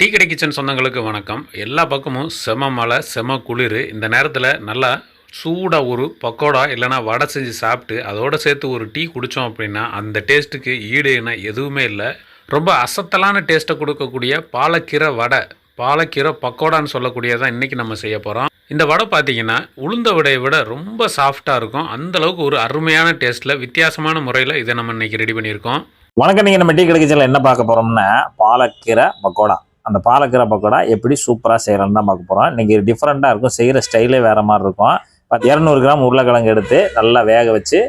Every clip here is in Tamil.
டீ கடை கிச்சன் சொந்தங்களுக்கு வணக்கம். எல்லா பக்கமும் செம மழை செம குளிர். இந்த நேரத்தில் நல்லா சூடாக ஒரு பக்கோடா இல்லைனா வடை செஞ்சு சாப்பிட்டு அதோட சேர்த்து ஒரு டீ குடித்தோம் அப்படின்னா அந்த டேஸ்ட்டுக்கு ஈடுனா எதுவுமே இல்லை. ரொம்ப அசத்தலான டேஸ்ட்டை கொடுக்கக்கூடிய பாலக்கீரை வடை பாலக்கீரை பக்கோடான்னு சொல்லக்கூடியதான் இன்றைக்கி நம்ம செய்ய போகிறோம் இந்த வடை பார்த்தீங்கன்னா உளுந்த வடையை விட ரொம்ப சாஃப்டாக இருக்கும். அந்தளவுக்கு ஒரு அருமையான டேஸ்ட்டில் வித்தியாசமான முறையில் இதை நம்ம இன்றைக்கி ரெடி பண்ணியிருக்கோம். வணக்கம். நீங்கள் நம்ம டீ கிடைக்கல என்ன பார்க்க போகிறோம்னா பாலக்கீரை பக்கோடா. அந்த பாலக்கீரை பக்கோடா எப்படி சூப்பராக செய்கிறோன்னு தான் பார்க்க போகிறோம் இன்றைக்கி டிஃப்ரெண்ட்டாக இருக்கும். செய்கிற ஸ்டைலே வேறு மாதிரி இருக்கும். பத் இரநூறு கிராம் உருளைக்கிழங்கு எடுத்து நல்லா வேக வச்சு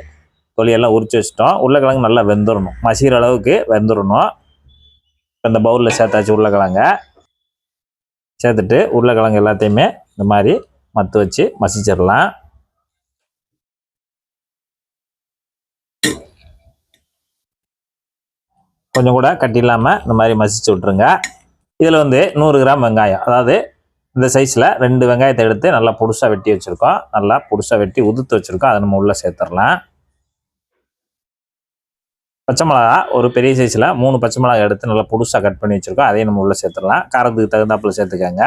தொலியெல்லாம் உரிச்சு வச்சிட்டோம். உருளைக்கிழங்கு நல்லா வெந்துடணும் மசிகிற அளவுக்கு வெந்துடணும் இந்த பவுலில் சேர்த்தாச்சு உருளைக்கிழங்க. சேர்த்துட்டு உருளைக்கிழங்கு எல்லாத்தையுமே இந்த மாதிரி மத்து வச்சு மசிச்சிடலாம். கொஞ்சம் கூட கட்டி இல்லாமல் இந்த மாதிரி மசிச்சு விட்ருங்க இதில் வந்து நூறு கிராம் வெங்காயம். அதாவது இந்த சைஸில் ரெண்டு வெங்காயத்தை எடுத்து நல்லா புதுசாக வெட்டி வச்சுருக்கோம். நல்லா புதுசாக வெட்டி உதுத்து வச்சுருக்கோம். அதை நம்ம உள்ளே சேர்த்துடலாம். பச்சை மிளகா ஒரு பெரிய சைஸில் மூணு பச்சை மிளகா எடுத்து நல்லா புதுசாக கட் பண்ணி வச்சுருக்கோம். அதையும் நம்ம உள்ளே சேர்த்துடலாம். காரத்துக்கு தகுந்தாப்புல சேர்த்துக்கோங்க.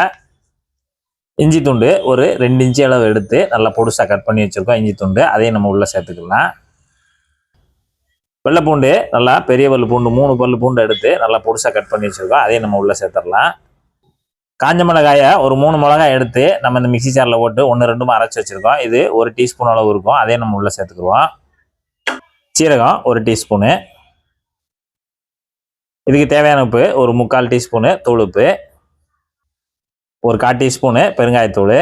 இஞ்சி துண்டு ஒரு ரெண்டு இன்ச்சு அளவு எடுத்து நல்லா பொடுசாக கட் பண்ணி வச்சுருக்கோம். இஞ்சி துண்டு அதையும் நம்ம உள்ளே சேர்த்துக்கலாம். வெள்ளை பூண்டு நல்லா பெரிய பல்லு பூண்டு மூணு பல்லு பூண்டு எடுத்து நல்லா பொடிசாக கட் பண்ணி வச்சுருக்கோம். அதையும் நம்ம உள்ளே சேர்த்துடலாம். காஞ்ச மிளகாயை ஒரு மூணு மிளகாய் எடுத்து நம்ம இந்த மிக்ஸி சாரில் போட்டு ஒன்று ரெண்டுமா அரைச்சி வச்சுருக்கோம். இது ஒரு டீஸ்பூன் அளவு இருக்கும். அதையும் நம்ம உள்ளே சேர்த்துக்குவோம். சீரகம் ஒரு டீஸ்பூனு. இதுக்கு தேவையான உப்பு ஒரு முக்கால் டீஸ்பூனு. தூள் உப்பு ஒரு கால் டீஸ்பூனு. பெருங்காயத்தூள்.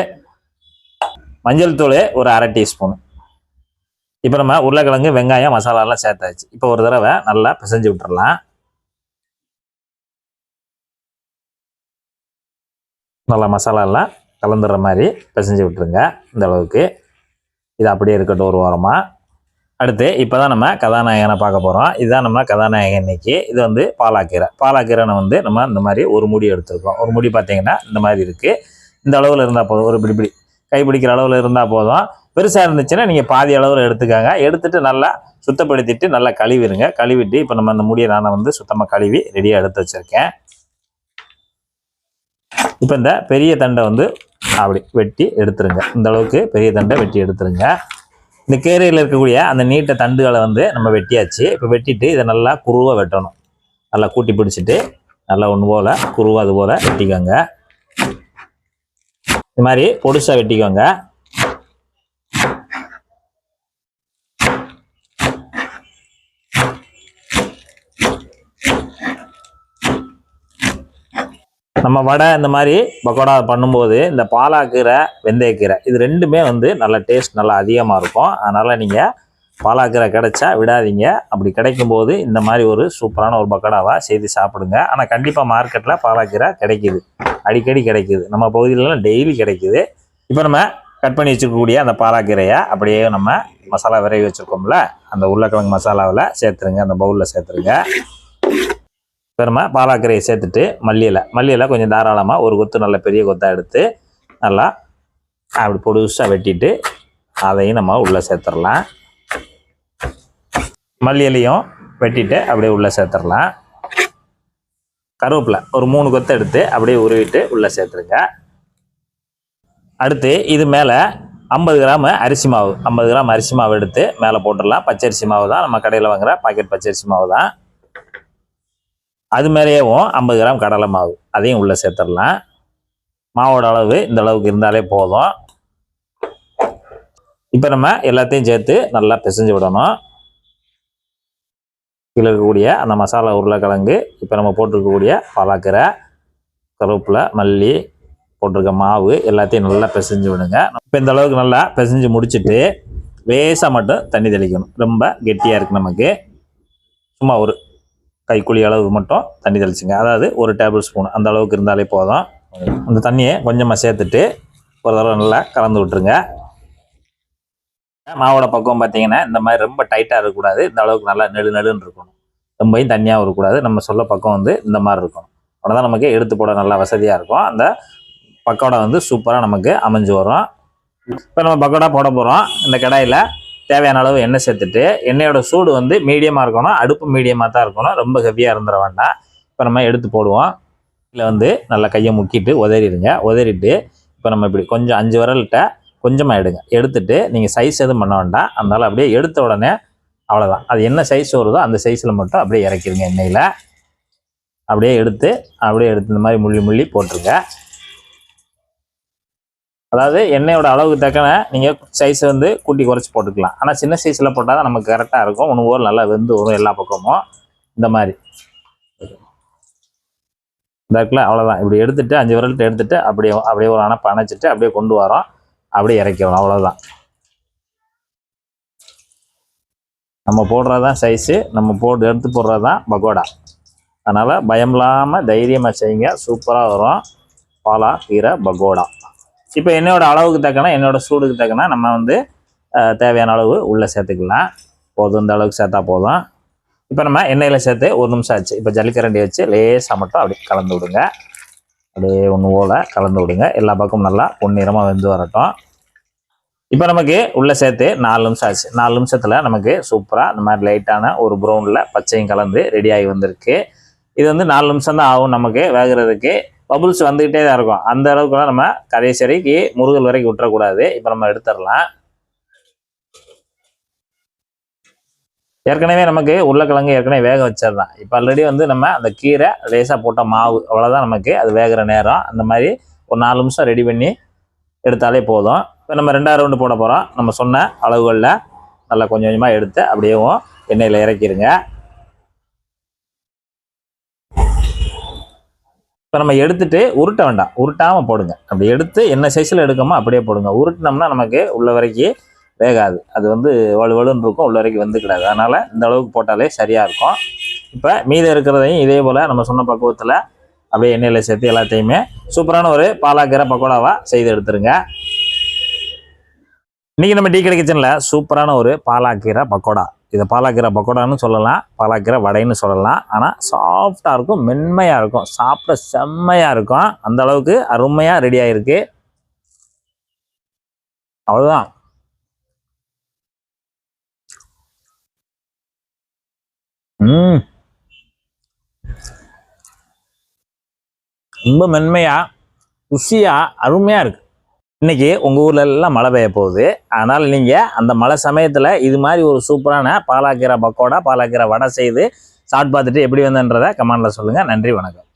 மஞ்சள் தூள் ஒரு அரை டீஸ்பூன். இப்போ நம்ம உருளைக்கிழங்கு வெங்காயம் மசாலாலாம் சேர்த்தாச்சு. இப்போ ஒரு தடவை நல்லா பிசைஞ்சு விட்டுறலாம். நல்லா மசாலாலாம் கலந்துடுற மாதிரி பிசைஞ்சு விட்டுருங்க இந்த அளவுக்கு. இது அப்படியே இருக்கட்டும் ஒரு வாரமாக அடுத்து இப்போ தான் நம்ம கதாநாயகனை பார்க்க போகிறோம் இதுதான் நம்ம கதாநாயகன் இன்னைக்கு. இது வந்து பாலாக்கீரை. பாலாக்கீரைனை வந்து நம்ம இந்த மாதிரி ஒரு முடி எடுத்துருக்கோம். ஒரு முடி பார்த்தீங்கன்னா இந்த மாதிரி இருக்குது இந்த அளவில் இருந்தால் போதும். ஒரு பிடி பிடி. கை கைப்பிடிக்கிற அளவில் இருந்தால் போதும். பெருசாக இருந்துச்சுன்னா நீங்கள் பாதி அளவில் எடுத்துக்கோங்க. எடுத்துகிட்டு நல்லா சுத்தப்படுத்திட்டு நல்லா கழுவிடுங்க. கழுவிட்டு இப்போ நம்ம அந்த முடியை நான் வந்து சுத்தமாக கழுவி ரெடியாக எடுத்து வச்சுருக்கேன். இப்போ இந்த பெரிய தண்டை வந்து அப்படி வெட்டி எடுத்துருங்க. இந்த அளவுக்கு பெரிய தண்டை வெட்டி எடுத்துருங்க. இந்த கேரையில் இருக்கக்கூடிய அந்த நீட்ட தண்டுகளை வந்து நம்ம வெட்டியாச்சு. இப்போ வெட்டிட்டு இதை நல்லா குருவாக வெட்டணும். நல்லா கூட்டி பிடிச்சிட்டு நல்லா ஒன்று போல் குருவாக அது போல் வெட்டிக்கோங்க. இது மாதிரி பொடுசாக வெட்டிக்கோங்க. நம்ம வடை இந்த மாதிரி பக்கோடா பண்ணும்போது இந்த பாலாக்கீரை வெந்தயக்கீரை இது ரெண்டுமே வந்து நல்ல டேஸ்ட் நல்லா அதிகமாக இருக்கும். அதனால் நீங்கள் பாலாக்கீரை கிடைச்சா விடாதீங்க. அப்படி கிடைக்கும்போது இந்த மாதிரி ஒரு சூப்பரான ஒரு பக்கோடாவாக செய்து சாப்பிடுங்க. ஆனால் கண்டிப்பாக மார்க்கெட்டில் பாலாக்கீரை கிடைக்கிது. அடிக்கடி கிடைக்குது. நம்ம பகுதியிலலாம் டெய்லி கிடைக்குது. இப்போ நம்ம கட் பண்ணி வச்சுருக்கக்கூடிய அந்த பாலாக்கீரையை அப்படியே நம்ம மசாலா விரைவி வச்சுருக்கோம்ல அந்த உருளைக்கிழங்கு மசாலாவில் சேர்த்துருங்க அந்த பவுலில் சேர்த்துருங்க. இப்போ நம்ம பாலாக்கரையை சேர்த்துட்டு மல்லியில். மல்லியில் கொஞ்சம் தாராளமாக ஒரு கொத்து நல்ல பெரிய கொத்தாக எடுத்து நல்லா அப்படி பொடுசாக வெட்டிட்டு அதையும் நம்ம உள்ளே சேர்த்துடலாம். மல்லி இலையும் வெட்டிட்டு அப்படியே உள்ளே சேர்த்துடலாம். கருவேப்பிலை ஒரு மூணு கொத்து எடுத்து அப்படியே உருவிட்டு உள்ளே சேர்த்துருங்க. அடுத்து இது மேலே ஐம்பது கிராம் அரிசி மாவு. ஐம்பது கிராம் அரிசி மாவு எடுத்து மேலே போட்டுடலாம். பச்சரிசி மாவு தான் நம்ம கடையில் வாங்குற பாக்கெட் பச்சரிசி மாவு தான். அது மேலேயேவும் ஐம்பது கிராம் கடலை மாவு. அதையும் உள்ளே சேர்த்துடலாம். மாவோட அளவு இந்த அளவுக்கு இருந்தாலே போதும். இப்போ நம்ம எல்லாத்தையும் சேர்த்து நல்லா பிசைஞ்சு விடணும். கீழே இருக்கக்கூடிய அந்த மசாலா உருளைக்கிழங்கு இப்போ நம்ம போட்டிருக்கக்கூடிய பலாக்கீரை கருவேப்பிலை மல்லி போட்டிருக்க மாவு எல்லாத்தையும் நல்லா பிசைஞ்சு விடுங்க. இப்போ இந்த அளவுக்கு நல்லா பிசைஞ்சு முடிச்சுட்டு லேசாக மட்டும் தண்ணி தெளிக்கணும். ரொம்ப கெட்டியாக இருக்குது நமக்கு. சும்மா ஒரு கைக்குழி அளவு மட்டும் தண்ணி தெளிச்சுங்க. அதாவது ஒரு டேபிள் ஸ்பூன் அந்த அளவுக்கு இருந்தாலே போதும். அந்த தண்ணியை கொஞ்சமாக சேர்த்துட்டு ஒரு தடவை நல்லா கலந்து விட்டுருங்க. மாவோட பக்கம் பார்த்தீங்கன்னா இந்த மாதிரி ரொம்ப டைட்டாக இருக்கக்கூடாது. இந்த அளவுக்கு நல்லா நெடு நெடுன்னு இருக்கணும். ரொம்பையும் தண்ணியாகவும் இருக்கக்கூடாது. நம்ம சொல்ல பக்கம் வந்து இந்த மாதிரி இருக்கணும். உடனே தான் நமக்கு எடுத்து போட நல்லா வசதியாக இருக்கும். அந்த பக்கோடா வந்து சூப்பராக நமக்கு அமைஞ்சு வரும். இப்போ நம்ம பக்கோடா போட போகிறோம் இந்த கடாயில் தேவையான அளவு எண்ணெய் சேர்த்துட்டு எண்ணெயோட சூடு வந்து மீடியமாக இருக்கணும் அடுப்பு மீடியமாக தான் இருக்கணும். ரொம்ப ஹெவியாக இருந்துட வேண்டாம். இப்போ நம்ம எடுத்து போடுவோம். இதில் வந்து நல்லா கையை முக்கிட்டு உதறிடுங்க. உதறிட்டு இப்போ நம்ம இப்படி கொஞ்சம் அஞ்சு விரல்கிட்ட கொஞ்சமாக எடுங்க. எடுத்துட்டு நீங்கள் சைஸ் எதுவும் பண்ண வேண்டாம். அதனால் அப்படியே எடுத்த உடனே அவ்வளோதான் அது என்ன சைஸ் வருதோ அந்த சைஸில் மட்டும் அப்படியே இறக்கிடுங்க எண்ணெயில். அப்படியே எடுத்து அப்படியே எடுத்து இந்த மாதிரி முள்ளி முள்ளி போட்டுருங்க. அதாவது எண்ணெயோட அளவுக்கு தக்கன நீங்கள் சைஸ் வந்து கூட்டி குறைச்சி போட்டுக்கலாம். ஆனால் சின்ன சைஸில் போட்டால் தான் நமக்கு கரெக்டாக இருக்கும். ஒன்று ஊர் நல்லா வெந்து வரும் எல்லா பக்கமும். இந்த மாதிரி. இந்த இருக்குல்ல அவ்வளோதான் இப்படி எடுத்துட்டு அஞ்சு விரல்ட்டு எடுத்துட்டு அப்படியே அப்படியே ஒரு அணைப்பு அணைச்சிட்டு அப்படியே கொண்டு வரோம். அப்படியே இறக்கிறோம் அவ்வளோதான் நம்ம போடுறது தான் சைஸு நம்ம போட்டு எடுத்து போடுறது தான் பகோடா. அதனால் பயம் இல்லாமல் தைரியமாக செய்யுங்க. சூப்பராக வரும். பாலா கீரை பகோடா. இப்போ என்னோட அளவுக்கு தக்கனா என்னோட சூடுக்கு தக்கனா நம்ம வந்து தேவையான அளவு உள்ளே சேர்த்துக்கலாம். போதும் இந்த அளவுக்கு சேர்த்தா போதும். இப்போ நம்ம எண்ணெயில் சேர்த்து ஒரு நிமிஷம் ஆச்சு. இப்போ ஜல்லிக்கரண்டி வச்சு லேசாக மட்டும் அப்படியே கலந்து விடுங்க. அப்படியே ஒன்று போல கலந்து விடுங்க. எல்லா பக்கமும் நல்லா பொன்னிறமாக வெந்து வரட்டும். இப்போ நமக்கு உள்ளே சேர்த்து நாலு நிமிஷம் ஆச்சு. நாலு நிமிஷத்தில் நமக்கு சூப்பராக இந்த மாதிரி லைட்டான ஒரு ப்ரௌனில் பச்சையும் கலந்து ரெடியாகி வந்திருக்கு. இது வந்து நாலு நிமிஷம் தான் ஆகும் நமக்கு வேகிறதுக்கு. பபுள்ஸ் வந்துக்கிட்டே தான் இருக்கும். அந்த அளவுக்குலாம் நம்ம கடைசி வரைக்கு முருகல் வரைக்கும் விட்டுறக்கூடாது. இப்போ நம்ம எடுத்துடலாம். ஏற்கனவே நமக்கு உருளைக்கிழங்கு ஏற்கனவே வேக வச்சிடலாம். இப்போ ஆல்ரெடி வந்து நம்ம அந்த கீரை லேசாக போட்ட மாவு அவ்வளோதான் நமக்கு. அது வேகிற நேரம். அந்த மாதிரி ஒரு நாலு நிமிஷம் ரெடி பண்ணி எடுத்தாலே போதும். இப்போ நம்ம ரெண்டாவது ரவுண்டு போட போகிறோம் நம்ம சொன்ன அளவுகளில் நல்லா கொஞ்சம் கொஞ்சமாக எடுத்து அப்படியேவும் எண்ணெயில் இறக்கிடுங்க இப்போ நம்ம எடுத்துட்டு உருட்ட வேண்டாம். உருட்டாமல் போடுங்க. அப்படி எடுத்து என்ன சைஸில் எடுக்கமோ அப்படியே போடுங்க. உருட்டினோம்னா நமக்கு உள்ள வரைக்கும் வேகாது. அது வந்து வலு வலுன்னு இருக்கும். உள்ள வரைக்கும் வந்துக்கிடாது. அதனால் இந்த அளவுக்கு போட்டாலே சரியாக இருக்கும். இப்போ மீதம் இருக்கிறதையும் இதே போல் நம்ம சொன்ன பக்குவத்தில் அப்படியே எண்ணெயில் சேர்த்து எல்லாத்தையுமே சூப்பரான ஒரு பாலாக்கீரை பக்கோடாவாக செய்து எடுத்துருங்க. இன்றைக்கி நம்ம டீ கடை கிச்சனில் சூப்பரான ஒரு பாலாக்கீரை பக்கோடா. இதை பாலாக்கீரை பக்கோடான்னு சொல்லலாம் பாலாக்கீரை வடைன்னு சொல்லலாம். ஆனால் சாஃப்டாக இருக்கும் மென்மையாக இருக்கும் சாப்பிட செம்மையாக இருக்கும். அந்த அளவுக்கு அருமையாக ரெடி ஆகிருக்கு அவ்வளோதான் ரொம்ப மென்மையா ருசியா அருமையா இருக்கு. இன்னைக்கு உங்கள் ஊர்லெல்லாம் மழை பெய்ய போகுது. அதனால் நீங்கள் அந்த மழை சமயத்தில் இது மாதிரி ஒரு சூப்பரான பாலாக்கீரை பக்கோடா பாலாக்கீரை வடை செய்து சாப்பிட்டு பார்த்துட்டு எப்படி வந்தன்றதை கமாண்டில் சொல்லுங்கள் நன்றி வணக்கம்.